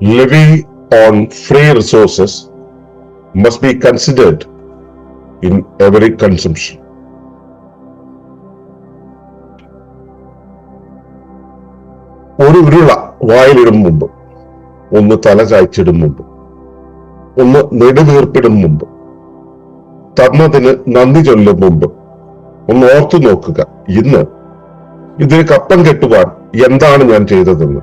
levy on free resources must be considered in every consumption. ഒരു ഉരുള വായിലിടും മുമ്പ് ഒന്ന് തല ചായ്ച്ചിടും മുമ്പ് ഒന്ന് നെടുവീർപ്പിടും മുമ്പ് തന്നതിന് നന്ദി ചൊല്ലും മുമ്പ് ഒന്ന് ഓർത്തു നോക്കുക ഇന്ന് ഇതിന് കപ്പം കെട്ടുവാൻ എന്താണ് ഞാൻ ചെയ്തതെന്ന്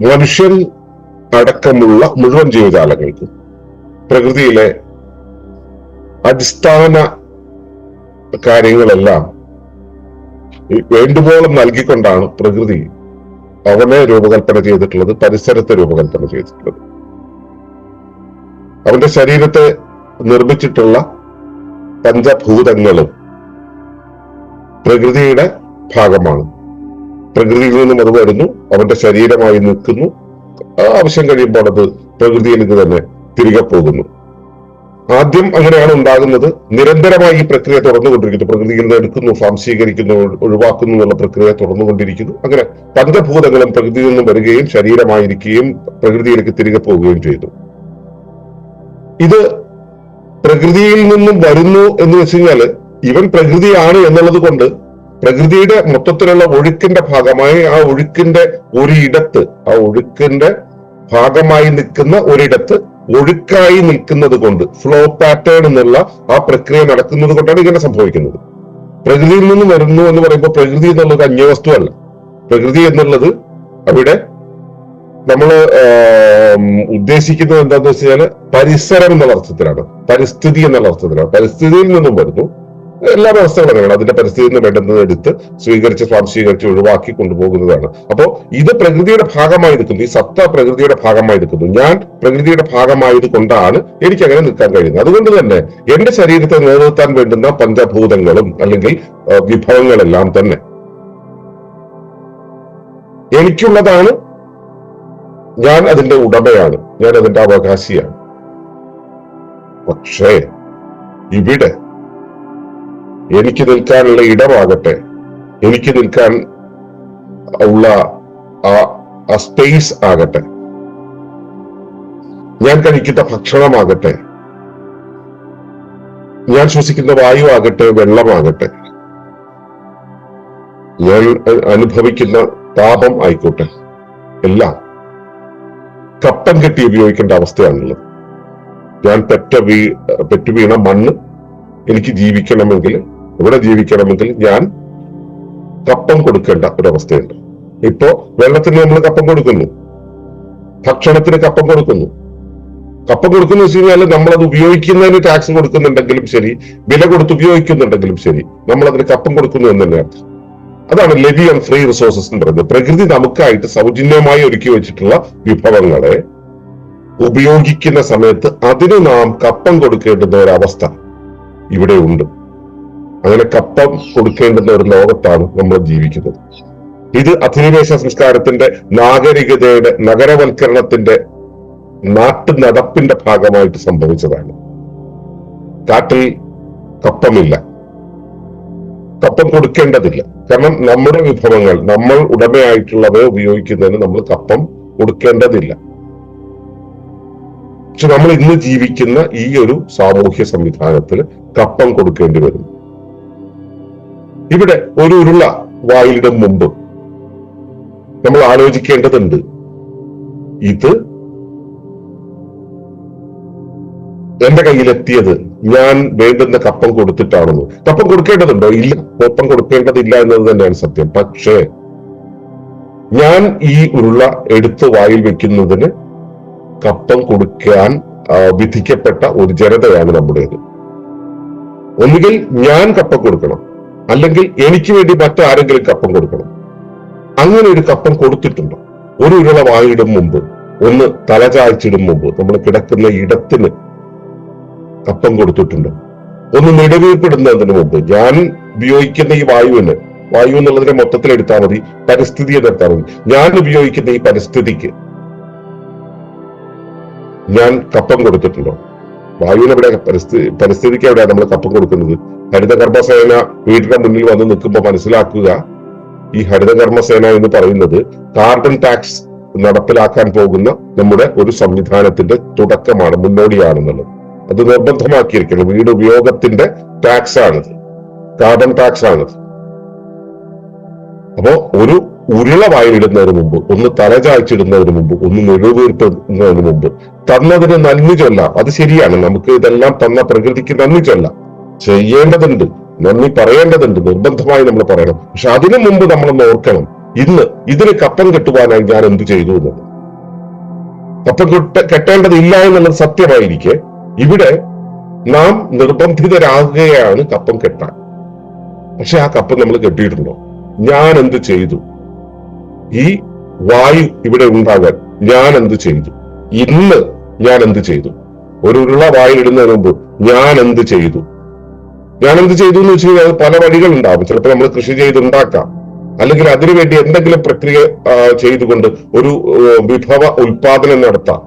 മനുഷ്യൻ അടക്കമുള്ള മുഴുവൻ ജീവജാലങ്ങൾക്കും പ്രകൃതിയിലെ അടിസ്ഥാന കാര്യങ്ങളെല്ലാം വേണ്ടുവോളം നൽകിക്കൊണ്ടാണ് പ്രകൃതി അവനെ രൂപകൽപ്പന ചെയ്തിട്ടുള്ളത് പരിസരത്തെ രൂപകൽപ്പന ചെയ്തിട്ടുള്ളത്. അവന്റെ ശരീരത്തെ നിർമ്മിച്ചിട്ടുള്ള പഞ്ചഭൂതങ്ങളും പ്രകൃതിയുടെ ഭാഗമാണ്. പ്രകൃതിയിൽ നിന്നും അത് വരുന്നു അവന്റെ ശരീരമായി നിൽക്കുന്നു. ആവശ്യം കഴിയുമ്പോൾ അത് പ്രകൃതിയിലേക്ക് തന്നെ തിരികെ പോകുന്നു. ആദ്യം അങ്ങനെയാണ് ഉണ്ടാകുന്നത്. നിരന്തരമായി ഈ പ്രക്രിയ തുറന്നുകൊണ്ടിരിക്കുന്നു പ്രകൃതിയിൽ നിന്ന് എടുക്കുന്നു സ്വാംശീകരിക്കുന്നു ഒഴിവാക്കുന്നു എന്നുള്ള പ്രക്രിയ തുറന്നുകൊണ്ടിരിക്കുന്നു അങ്ങനെ പഞ്ചഭൂതങ്ങളും പ്രകൃതിയിൽ നിന്നും വരികയും ശരീരമായിരിക്കുകയും പ്രകൃതിയിലേക്ക് തിരികെ പോവുകയും ചെയ്തു. ഇത് പ്രകൃതിയിൽ നിന്നും വരുന്നു എന്ന് വെച്ച് ഇവൻ പ്രകൃതിയാണ് എന്നുള്ളത് കൊണ്ട് പ്രകൃതിയുടെ മൊത്തത്തിലുള്ള ഒഴുക്കിന്റെ ഭാഗമായി ആ ഒഴുക്കിന്റെ ഒരിടത്ത് ആ ഒഴുക്കിന്റെ ഭാഗമായി നിൽക്കുന്ന ഒരിടത്ത് ഒഴുക്കായി നിൽക്കുന്നത് കൊണ്ട് ഫ്ലോ പാറ്റേൺ എന്നുള്ള ആ പ്രക്രിയ നടക്കുന്നത് കൊണ്ടാണ് ഇങ്ങനെ സംഭവിക്കുന്നത്. പ്രകൃതിയിൽ നിന്ന് വരുന്നു എന്ന് പറയുമ്പോൾ പ്രകൃതി എന്നുള്ളത് അന്യവസ്തു അല്ല പ്രകൃതി എന്നുള്ളത് അവിടെ നമ്മൾ ഉദ്ദേശിക്കുന്നത് എന്താണെന്ന് വെച്ച് കഴിഞ്ഞാൽ പരിസരം എന്നുള്ള അർത്ഥത്തിലാണ്. പരിസ്ഥിതി എന്നുള്ള അർത്ഥത്തിലാണ്. പരിസ്ഥിതിയിൽ നിന്നും വരുന്നു. എല്ലാ വ്യവസ്ഥകളും അങ്ങനെയാണ് അതിന്റെ പരിസ്ഥിതിയിൽ നിന്ന് വേണ്ടുന്നത് എടുത്ത് സ്വീകരിച്ച് സ്വാംശീകരിച്ച് ഒഴിവാക്കി കൊണ്ടുപോകുന്നതാണ്. അപ്പോൾ ഇത് പ്രകൃതിയുടെ ഭാഗമായി നിൽക്കുന്നു. ഈ സത്ത പ്രകൃതിയുടെ ഭാഗമായി നിൽക്കുന്നു. ഞാൻ പ്രകൃതിയുടെ ഭാഗമായത് കൊണ്ടാണ് എനിക്ക് അങ്ങനെ നിൽക്കാൻ കഴിയുന്നത്. അതുകൊണ്ട് തന്നെ എന്റെ ശരീരത്തെ നിലനിർത്താൻ വേണ്ടുന്ന പഞ്ചഭൂതങ്ങളും അല്ലെങ്കിൽ വിഭവങ്ങളെല്ലാം തന്നെ എനിക്കുള്ളതാണ്. ഞാൻ അതിന്റെ ഉടമയാണ്. ഞാൻ അതിന്റെ അവകാശിയാണ്. പക്ഷേ ഇവിടെ എനിക്ക് നിൽക്കാനുള്ള ഇടമാകട്ടെ. എനിക്ക് നിൽക്കാൻ ഉള്ള ആ സ്പേസ് ആകട്ടെ. ഞാൻ കഴിക്കുന്ന ഭക്ഷണമാകട്ടെ. ഞാൻ ശ്വസിക്കുന്ന വായു ആകട്ടെ വെള്ളമാകട്ടെ. ഞാൻ അനുഭവിക്കുന്ന താപം ആയിക്കോട്ടെ. എല്ലാം കപ്പൻ കെട്ടി ഉപയോഗിക്കേണ്ട അവസ്ഥയാണുള്ളത്. ഞാൻ പെറ്റ വീ പെറ്റു വീണ മണ്ണ് എനിക്ക് ജീവിക്കണമെങ്കിൽ ഇവിടെ ജീവിക്കണമെങ്കിൽ ഞാൻ കപ്പം കൊടുക്കേണ്ട ഒരവസ്ഥയുണ്ട്. ഇപ്പോ വെള്ളത്തിന് നമ്മൾ കപ്പം കൊടുക്കുന്നു. ഭക്ഷണത്തിന് കപ്പം കൊടുക്കുന്നു. കപ്പം കൊടുക്കുന്ന വെച്ച് കഴിഞ്ഞാൽ നമ്മളത് ഉപയോഗിക്കുന്നതിന് ടാക്സ് കൊടുക്കുന്നുണ്ടെങ്കിലും ശരി വില കൊടുത്ത് ഉപയോഗിക്കുന്നുണ്ടെങ്കിലും ശരി നമ്മൾ അതിന് കപ്പം കൊടുക്കുന്നു എന്ന് തന്നെയാണ്. അതാണ് ലെവി ആൻഡ് ഫ്രീ റിസോഴ്സസ് എന്ന് പറയുന്നത്. പ്രകൃതി നമുക്കായിട്ട് സൗജന്യമായി ഒരുക്കി വെച്ചിട്ടുള്ള വിഭവങ്ങളെ ഉപയോഗിക്കുന്ന സമയത്ത് അതിന് നാം കപ്പം കൊടുക്കേണ്ടുന്ന ഒരവസ്ഥ ഇവിടെ ഉണ്ട്. അങ്ങനെ കപ്പം കൊടുക്കേണ്ടുന്ന ഒരു ലോകത്താണ് നമ്മൾ ജീവിക്കുന്നത്. ഇത് അധിനിവേശ സംസ്കാരത്തിന്റെ നാഗരികതയുടെ നഗരവൽക്കരണത്തിന്റെ നാട്ടു നടപ്പിന്റെ ഭാഗമായിട്ട് സംഭവിച്ചതാണ്. കാട്ടിൽ കപ്പമില്ല. കപ്പം കൊടുക്കേണ്ടതില്ല. കാരണം നമ്മുടെ വിഭവങ്ങൾ നമ്മൾ ഉടമയായിട്ടുള്ളവ ഉപയോഗിക്കുന്നതിന് നമ്മൾ കപ്പം കൊടുക്കേണ്ടതില്ല. പക്ഷെ നമ്മൾ ഇന്ന് ജീവിക്കുന്ന ഈ ഒരു സാമൂഹ്യ സംവിധാനത്തിൽ കപ്പം കൊടുക്കേണ്ടി വരും ഇവിടെ ഒരു ഉരുള വായിലിടും മുമ്പ്. നമ്മൾ ആലോചിക്കേണ്ടതുണ്ട്. ഇത് എന്റെ കയ്യിലെത്തിയത് ഞാൻ വേണ്ടുന്ന കപ്പം കൊടുത്തിട്ടാണെന്ന്. കപ്പം കൊടുക്കേണ്ടതുണ്ടോ? ഇല്ല. കപ്പം കൊടുക്കേണ്ടതില്ല എന്നത് തന്നെയാണ് സത്യം. പക്ഷേ ഞാൻ ഈ ഉരുള എടുത്ത് വായിൽ വെക്കുന്നതിന് കപ്പം കൊടുക്കാൻ വിധിക്കപ്പെട്ട ഒരു ജനതയാണ് നമ്മുടേത്. ഒന്നുകിൽ ഞാൻ കപ്പം കൊടുക്കണം. അല്ലെങ്കിൽ എനിക്ക് വേണ്ടി മറ്റാരെങ്കിലും കപ്പം കൊടുക്കണം. അങ്ങനെ ഒരു കപ്പം കൊടുത്തിട്ടുണ്ടോ. ഒരു ഉരുള വായിടും മുമ്പ് ഒന്ന് തലചായ്ച്ചിടും മുമ്പ് നമ്മൾ കിടക്കുന്ന ഇടത്തിന് കപ്പം കൊടുത്തിട്ടുണ്ടോ. ഒന്ന് നിടവീർപ്പെടുന്നതിന് മുമ്പ് ഞാൻ ഉപയോഗിക്കുന്ന ഈ വായുവിന് വായു എന്നുള്ളതിനെ മൊത്തത്തിൽ എടുത്താൽ മതി പരിസ്ഥിതിയെ നിർത്താൻ മതി. ഞാൻ ഉപയോഗിക്കുന്ന ഈ പരിസ്ഥിതിക്ക് ഞാൻ കപ്പം കൊടുത്തിട്ടുണ്ടോ? വായുവിന് എവിടെ പരിസ്ഥിതി പരിസ്ഥിതിക്ക് എവിടെയാണ് നമ്മൾ കപ്പം കൊടുക്കുന്നത്? ഹരിതകർമ്മസേന വീടിന്റെ മുന്നിൽ വന്ന് നിൽക്കുമ്പോൾ മനസ്സിലാക്കുക ഈ ഹരിതകർമ്മസേന എന്ന് പറയുന്നത് കാർബൺ ടാക്സ് നടപ്പിലാക്കാൻ പോകുന്ന നമ്മുടെ ഒരു സംവിധാനത്തിന്റെ തുടക്കമാണ് മുന്നോടിയാണെന്നുള്ളത്. അത് നിർബന്ധമാക്കിയിരിക്കുന്നത് വീട് ഉപയോഗത്തിന്റെ ടാക്സ് ആണിത് കാർബൺ ടാക്സ് ആണിത് അപ്പോ ഒരു ഉരുള വായിലിടുന്നതിന് മുമ്പ് ഒന്ന് തലചായ്ച്ചിടുന്നതിന് മുമ്പ് ഒന്ന് നെടുവീർപ്പെടുന്നതിന് മുമ്പ്. തന്നതിന് നന്ദി ചൊല്ലാം. അത് ശരിയാണ്. നമുക്ക് ഇതെല്ലാം തന്ന പ്രകൃതിക്ക് നന്ദി ചൊല്ല. ചെയ്യേണ്ടതുണ്ട്. നന്ദി പറയേണ്ടതുണ്ട്. നിർബന്ധമായി നമ്മൾ പറയണം. പക്ഷെ അതിനു മുമ്പ് നമ്മളൊന്ന് ഓർക്കണം. ഇന്ന് ഇതിന് കപ്പം കെട്ടുവാനായി ഞാൻ എന്ത് ചെയ്തു എന്നത്? കപ്പം കെട്ട കെട്ടേണ്ടതില്ല എന്നുള്ളത് സത്യമായിരിക്കെ. ഇവിടെ നാം നിർബന്ധിതരാകുകയാണ് കപ്പം കെട്ടാൻ. പക്ഷെ ആ കപ്പം നമ്മൾ കെട്ടിയിട്ടുണ്ടോ? ഞാൻ എന്ത് ചെയ്തു? ഈ വായു ഇവിടെ ഉണ്ടാകാൻ ഞാൻ എന്ത് ചെയ്തു? ഇന്ന് ഞാൻ എന്ത് ചെയ്തു? ഒരു ഉരുള വായിലിടുന്നതിന് മുമ്പ് ഞാൻ എന്ത് ചെയ്തു? ഞാൻ എന്ത് ചെയ്തു എന്ന് വെച്ച് കഴിഞ്ഞാൽ പല വഴികൾ ഉണ്ടാവും ചിലപ്പോൾ നമ്മൾ കൃഷി ചെയ്തുണ്ടാക്കാം. അല്ലെങ്കിൽ അതിനുവേണ്ടി എന്തെങ്കിലും പ്രക്രിയ ചെയ്തുകൊണ്ട് ഒരു വിഭവ ഉൽപാദനം നടത്താം.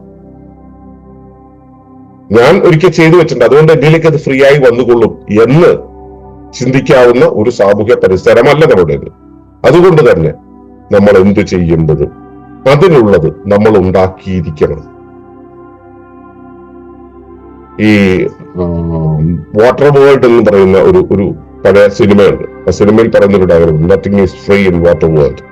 ഞാൻ ഒരിക്കൽ ചെയ്തു വെച്ചിട്ടുണ്ട്. അതുകൊണ്ട് എന്നിലേക്ക് അത് ഫ്രീ ആയി വന്നുകൊള്ളും എന്ന് ചിന്തിക്കാവുന്ന ഒരു സാമൂഹ്യ പരിസരമല്ല നമ്മുടേത്. അതുകൊണ്ട് തന്നെ നമ്മൾ എന്ത് ചെയ്യുമ്പോഴും അതിനുള്ളത് നമ്മൾ ഉണ്ടാക്കിയിരിക്കണം. ഈ വാട്ടർ വേൾഡ് എന്ന് പറയുന്ന ഒരു ഒരു പഴയ സിനിമയുണ്ട്. ആ സിനിമയിൽ dialogue nothing is free in water world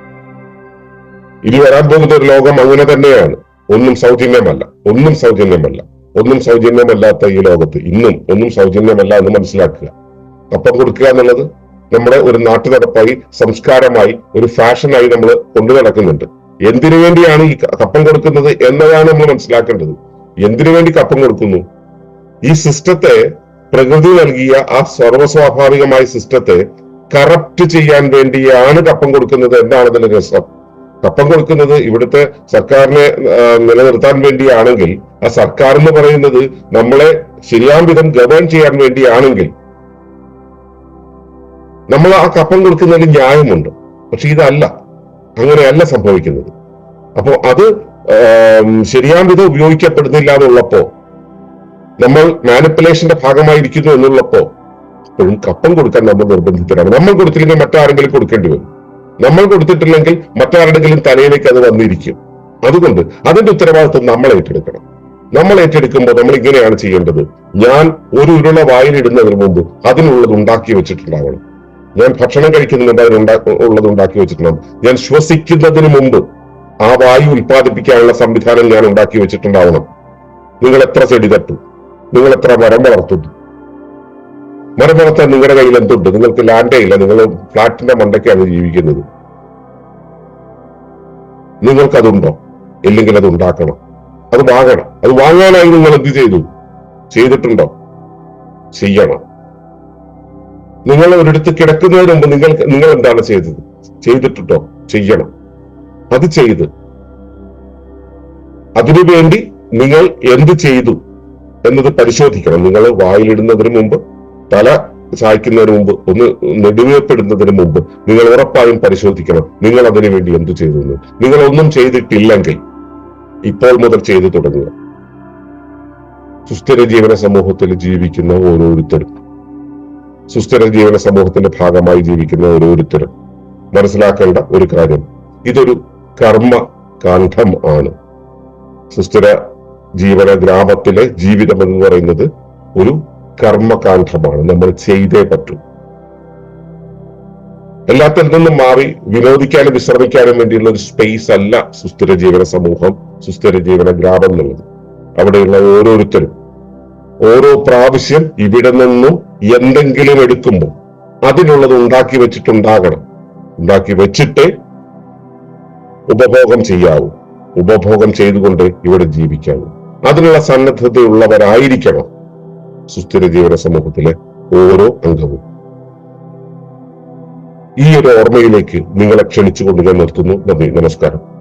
ഇനി വരാൻ പോകുന്ന ഒരു ലോകം അങ്ങനെ തന്നെയാണ്. ഒന്നും സൗജന്യമല്ല. ഒന്നും സൗജന്യമല്ല. ഒന്നും സൗജന്യമല്ലാത്ത ഈ ലോകത്ത് ഇന്നും ഒന്നും സൗജന്യമല്ല എന്ന് മനസ്സിലാക്കുക. അപ്പം കൊടുക്കുക എന്നുള്ളത്? നമ്മുടെ ഒരു നാട്ടു നടപ്പായി സംസ്കാരമായി ഒരു ഫാഷനായി നമ്മൾ കൊണ്ടു നടക്കുന്നുണ്ട്. എന്തിനു വേണ്ടിയാണ് ഈ കപ്പം കൊടുക്കുന്നത് എന്നതാണ് നമ്മൾ മനസ്സിലാക്കേണ്ടത്. എന്തിനു വേണ്ടി കപ്പം കൊടുക്കുന്നു? ഈ സിസ്റ്റത്തെ പ്രകൃതി നൽകിയ ആ സർവസ്വാഭാവികമായ സിസ്റ്റത്തെ കറപ്റ്റ് ചെയ്യാൻ വേണ്ടിയാണ് കപ്പം കൊടുക്കുന്നത് എന്നാണ് ഇതിന്റെ രസം. കപ്പം കൊടുക്കുന്നത് ഇവിടുത്തെ സർക്കാരിനെ നിലനിർത്താൻ വേണ്ടിയാണെങ്കിൽ ആ സർക്കാർ എന്ന് പറയുന്നത് നമ്മളെ ശരിയാം വിധം ഗവേൺ ചെയ്യാൻ വേണ്ടിയാണെങ്കിൽ നമ്മൾ ആ കപ്പം കൊടുക്കുന്നതിൽ ന്യായമുണ്ട്. പക്ഷെ ഇതല്ല. അങ്ങനെയല്ല സംഭവിക്കുന്നത്. അപ്പോ അത് ശരിയാം വിധം ഉപയോഗിക്കപ്പെടുന്നില്ല എന്നുള്ളപ്പോ നമ്മൾ മാനിപ്പുലേഷന്റെ ഭാഗമായിരിക്കുന്നു എന്നുള്ളപ്പോ എപ്പോഴും കപ്പം കൊടുക്കാൻ നമ്മൾ നിർബന്ധിതരാണ്. നമ്മൾ കൊടുത്തില്ലെങ്കിൽ മറ്റാരെങ്കിലും കൊടുക്കേണ്ടി വരും. നമ്മൾ കൊടുത്തിട്ടില്ലെങ്കിൽ മറ്റാരുടെങ്കിലും തലയിലേക്ക് അത് വന്നിരിക്കും. അതുകൊണ്ട് അതിന്റെ ഉത്തരവാദിത്വം നമ്മൾ ഏറ്റെടുക്കണം. നമ്മൾ ഏറ്റെടുക്കുമ്പോൾ നമ്മൾ ഇങ്ങനെയാണ് ചെയ്യേണ്ടത്. ഞാൻ ഒരു ഉരുള വായിലിടുന്നതിന് മുമ്പ് അതിനുള്ളത് ഉണ്ടാക്കി വെച്ചിട്ടുണ്ടാവണം. ഞാൻ ഭക്ഷണം കഴിക്കുന്നതിന് മുമ്പ് അതിനുണ്ടാ ഉള്ളത് ഉണ്ടാക്കി വെച്ചിട്ടുണ്ടാവും. ഞാൻ ശ്വസിക്കുന്നതിന് മുമ്പ് ആ വായു ഉൽപ്പാദിപ്പിക്കാനുള്ള സംവിധാനം ഞാൻ ഉണ്ടാക്കി വെച്ചിട്ടുണ്ടാവണം. നിങ്ങൾ എത്ര ചെടി തട്ടു നിങ്ങൾ എത്ര മരം വളർത്തുന്നു? മരം വളർത്താൻ നിങ്ങളുടെ കയ്യിൽ എന്തുണ്ട്? നിങ്ങൾക്ക് ലാൻഡേ ഇല്ല നിങ്ങൾ ഫ്ലാറ്റിന്റെ മണ്ടയ്ക്കാണ് ജീവിക്കുന്നത്. നിങ്ങൾക്കതുണ്ടോ? ഇല്ലെങ്കിൽ അത് ഉണ്ടാക്കണം. അത് വാങ്ങണം. അത് വാങ്ങാനായി നിങ്ങൾ എന്ത് ചെയ്തു? ചെയ്തിട്ടുണ്ടോ? ചെയ്യണം. നിങ്ങൾ ഒരിടത്ത് കിടക്കുന്നതിന് മുമ്പ് നിങ്ങൾ നിങ്ങൾ എന്താണ് ചെയ്തത്? ചെയ്തിട്ടുണ്ടോ? ചെയ്യണം. അത് ചെയ്ത്. അതിനുവേണ്ടി നിങ്ങൾ എന്ത് ചെയ്തു എന്നത് പരിശോധിക്കണം. നിങ്ങൾ വായിലിടുന്നതിന് മുമ്പ് തല ചായ്ക്കുന്നതിന് മുമ്പ് ഒന്ന് നെടുവേർപ്പെടുന്നതിന് മുമ്പ് നിങ്ങൾ ഉറപ്പായും പരിശോധിക്കണം. നിങ്ങൾ അതിനു വേണ്ടി എന്ത് ചെയ്തു എന്ന്. നിങ്ങൾ ഒന്നും ചെയ്തിട്ടില്ലെങ്കിൽ ഇപ്പോൾ മുതൽ ചെയ്തു തുടങ്ങുക. സുസ്ഥിര ജീവന സമൂഹത്തിൽ ജീവിക്കുന്ന ഓരോരുത്തരും സുസ്ഥിര ജീവന സമൂഹത്തിന്റെ ഭാഗമായി ജീവിക്കുന്ന ഓരോരുത്തരും മനസ്സിലാക്കേണ്ട ഒരു കാര്യം. ഇതൊരു കർമ്മ കണ്ഠം ആണ്. സുസ്ഥിര ജീവന ഗ്രാമത്തിലെ ജീവിതം എന്ന് പറയുന്നത് ഒരു കർമ്മകാന്ഡമാണ് നമ്മൾ ചെയ്തേ പറ്റൂ. എല്ലാത്തിൽ നിന്നും മാറി വിനോദിക്കാനും വിശ്രമിക്കാനും വേണ്ടിയുള്ള ഒരു സ്പേസ് അല്ല സുസ്ഥിര ജീവന സമൂഹം സുസ്ഥിര ജീവന ഗ്രാമം എന്നുള്ളത്. അവിടെയുള്ള ഓരോരുത്തരും ഓരോ പ്രാവശ്യം ഇവിടെ നിന്നും എന്തെങ്കിലും എടുക്കുമ്പോൾ അതിനുള്ളത് ഉണ്ടാക്കി വെച്ചിട്ടുണ്ടാകണം. ഉണ്ടാക്കി വെച്ചിട്ട് ഉപഭോഗം ചെയ്യാവൂ. ഉപഭോഗം ചെയ്തുകൊണ്ട് ഇവിടെ ജീവിക്കാവൂ. അതിനുള്ള സന്നദ്ധതയുള്ളവരായിരിക്കണം സുസ്ഥിര ജീവന സമൂഹത്തിലെ ഓരോ അംഗവും. ഈ ഒരു ഓർമ്മയിലേക്ക് നിങ്ങളെ ക്ഷണിച്ചുകൊണ്ട് ഞാൻ നിർത്തുന്നു. നന്ദി. നമസ്കാരം.